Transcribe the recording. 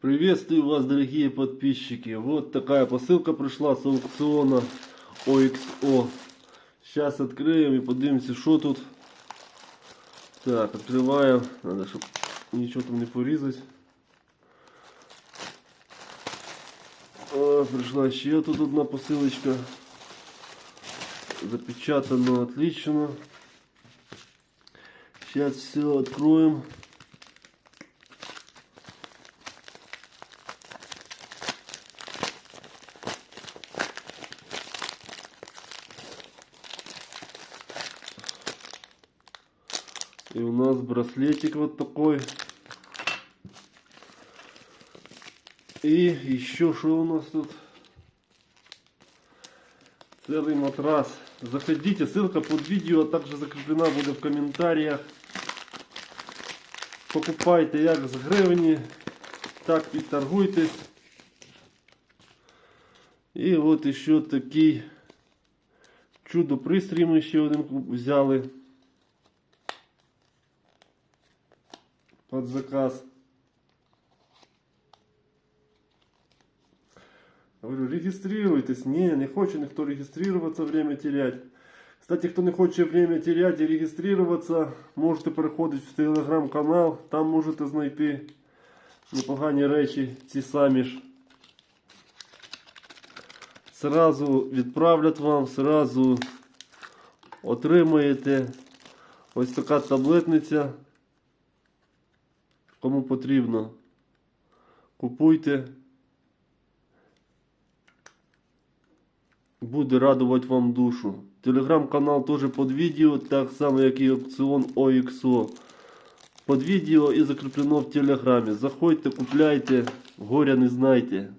Приветствую вас, дорогие подписчики. Вот такая посылка пришла с аукциона OXO. Сейчас откроем и подивимося, что тут. Так, открываем. Надо, чтобы ничего там не порезать. О, пришла ще тут одна посилочка. Запечатано отлично. Сейчас все откроем. И у нас браслетик вот такой. И еще что у нас тут? Целый матрас. Заходите, ссылка под видео, а также закреплена буде в комментариях. Покупайте як з гривні, так підторгуйтесь. І от ще такий чудо пристрій ми ще один куп- взяли. Под заказ. Говорю, регистрируйтесь. Не, не хочет никто регистрироваться, время терять. Кстати, кто не хочет время терять и регистрироваться, можете переходити в телеграм-канал, там можете знайти непогані речі, ці самі ж. Сразу відправлять вам, сразу отримаєте ось така таблетниця. Кому потрібно, купуйте. Буде радувати вам душу. Телеграм-канал теж під відео, так само як і опціон OXO. Під відео і закріплено в телеграмі. Заходьте, купляйте, горя не знайте.